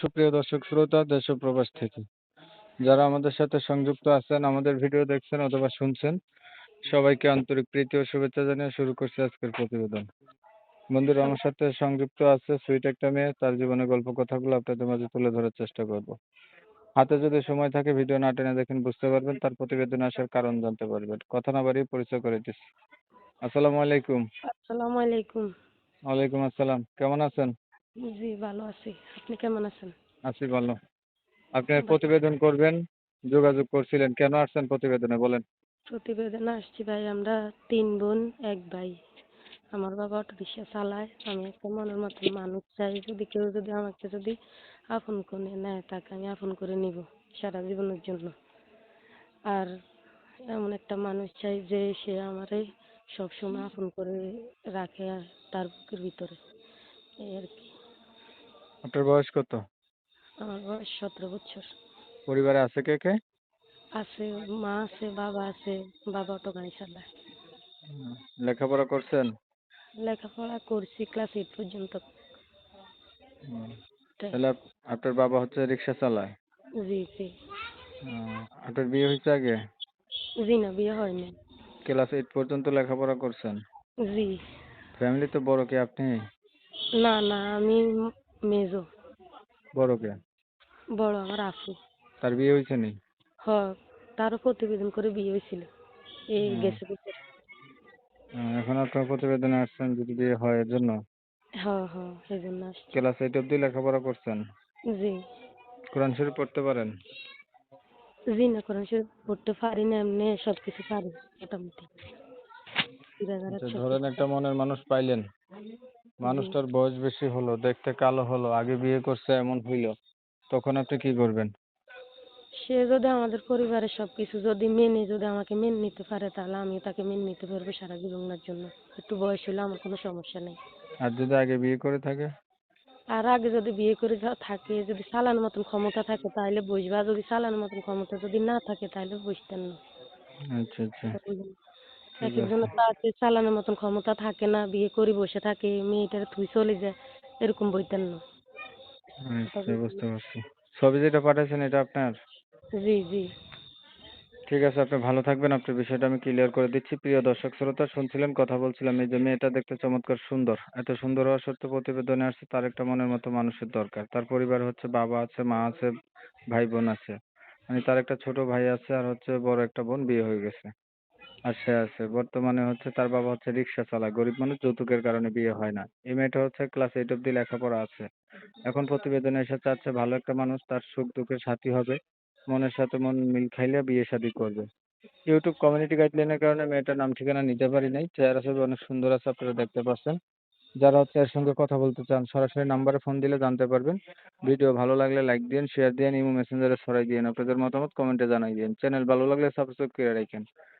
সুপ্রিয় দর্শক শ্রোতা দেশ ও প্রবাস থেকে। যারা আমাদের সাথে সংযুক্ত আছেন আমাদের ভিডিও দেখছেন অথবা শুনছেন সবাইকে আন্তরিক প্রীতি ও শুভেচ্ছা জানিয়ে শুরু করছি আজকের প্রতিবেদন। বন্ধুরা আমার সাথে সংযুক্ত আছে সুইট একটা মেয়ে তার জীবনের গল্প কথাগুলো আপনাদের মাঝে তুলে ধরার চেষ্টা করব। হাতে যদি সময় থাকে ভিডিও না টেনে দেখেন বুঝতে পারবেন তার প্রতিবেদনে আসার কারণ জানতে পারবেন। কথা না বাড়িয়ে পরিচয় করে দিচ্ছি। আসসালামু আলাইকুম। আসসালামু আলাইকুম। ওয়ালাইকুম আসসালাম। কেমন আছেন? জি ভালো আছি। আপনি কেমন আছেন? আছি ভালো। আপনি প্রতিবেদন করবেন যোগাযোগ করছিলেন কেন আসছেন প্রতিবেদনে বলেন? প্রতিবেদনে আসছি ভাই আমরা তিন বোন এক ভাই। আমার বাবা অটো রিক্সা চালায় আমি একটা মনের মতো মানুষ চাই যদি কেউ যদি আমাকে যদি আপন করে নেয় তাকে আমি আপন করে নিব সারা জীবনের জন্য। আর এমন একটা মানুষ চাই যে সে আমারে সবসময় আপন করে রাখে আর তার বুকের ভিতরে। আপনার বয়স কত? আমার বয়স সতেরো বছর। পরিবারে আছে কে কে? আছে মা আছে বাবা আছে বাবা অটো গাড়ি চালায় লেখাপড়া করছেন? লেখাপড়া করছি ক্লাস এইট পর্যন্ত। তাহলে আপনার বাবা হচ্ছে রিক্সা চালায়? জি জি। আপনার বিয়ে হয়েছে আগে? জি না বিয়ে হয়নি। ক্লাস এইট পর্যন্ত লেখাপড়া করছেন? জি। ফ্যামিলি তো বড় কে আপনি? না না আমি মেজো। বড় কে? বড় আমার আপু। তার বিয়ে হয়েছে নি? হ তারও প্রতিবেদন করে বিয়ে হয়েছিল। এই গেছে বছর। এখন আপনার প্রতিবেদনে আসছেন যদি বিয়ে হয় এর জন্য হ হ এই জন্য আসছি। ক্লাস এইট অব্দি লেখাপড়া করছেন? জি। কোরআন শরীফ পড়তে পারেন? জি না কোরআন শরীফ পড়তে পারি না এমনি সব কিছু পারি মোটামুটি। আচ্ছা, ধরেন একটা মনের মানুষ পাইলেন। মানুষটার বয়স বেশি হলো দেখতে কালো হলো আগে বিয়ে করছে এমন হইল তখন আপনি কি করবেন? সে যদি আমাদের পরিবারের সব কিছু যদি মেনে যদি আমাকে মেনে নিতে পারে তাহলে আমি তাকে মেনে নিতে পারব সারা জীবনের জন্য। একটু বয়স হলে আমার কোনো সমস্যা নেই। আর যদি আগে বিয়ে করে থাকে? আর আগে যদি বিয়ে করে থাকে যদি চালানোর মতন ক্ষমতা থাকে তাহলে বসবা যদি চালানোর মতন ক্ষমতা যদি না থাকে তাহলে বসতেন না। আচ্ছা আচ্ছা। এক একজনের তাকে চালানোর মতন ক্ষমতা থাকে না বিয়ে করে বসে থাকে মেয়েটার থুই চলে যায় এরকম বইতেন না। আচ্ছা বুঝতে পারছি। ছবি যেটা পাঠাইছেন এটা আপনার? জি জি। ঠিক আছে আপনি ভালো থাকবেন। আপনার বিষয়টা আমি ক্লিয়ার করে দিচ্ছি। প্রিয় দর্শক শ্রোতা শুনছিলেন কথা বলছিলাম। এই যে মেয়েটা দেখতে চমৎকার সুন্দর। এত সুন্দর হওয়া সত্ত্বেও প্রতিবেদনে আসছে তার একটা মনের মতো মানুষের দরকার। তার পরিবার হচ্ছে বাবা আছে মা আছে ভাই বোন আছে। মানে তার একটা ছোট ভাই আছে আর হচ্ছে বড় একটা বোন বিয়ে হয়ে গেছে। সে আছে। বর্তমানে হচ্ছে তার বাবা হচ্ছে রিক্সা চালায়। গরিব মানুষ যৌতুকের কারণে বিয়ে হয় না। এই মেয়েটা হচ্ছে ক্লাস এইট অব্দি লেখাপড়া আছে। এখন প্রতিবেদনে এসে চাচ্ছে ভালো একটা মানুষ, তার সুখ দুঃখের সাথী হবে। মনের সাথে মন মিল খাইলে বিয়ে শাদী করবে। ইউটিউব কমিউনিটি গাইডলাইনের কারণে মেয়েটার নাম ঠিকানা নিতে পারি নাই। চেহারা ছবি অনেক সুন্দর আছে, আপনারা দেখতে পাচ্ছেন। যারা হচ্ছে এর সঙ্গে কথা বলতে চান, সরাসরি নাম্বারে ফোন দিলে জানতে পারবেন। ভিডিও ভালো লাগলে লাইক দিন শেয়ার দিন ইমো মেসেঞ্জারে ছড়াই দিন আপনাদের মতামত কমেন্টে জানাই দিন চ্যানেল ভালো লাগলে সাবস্ক্রাইব করে রাখেন।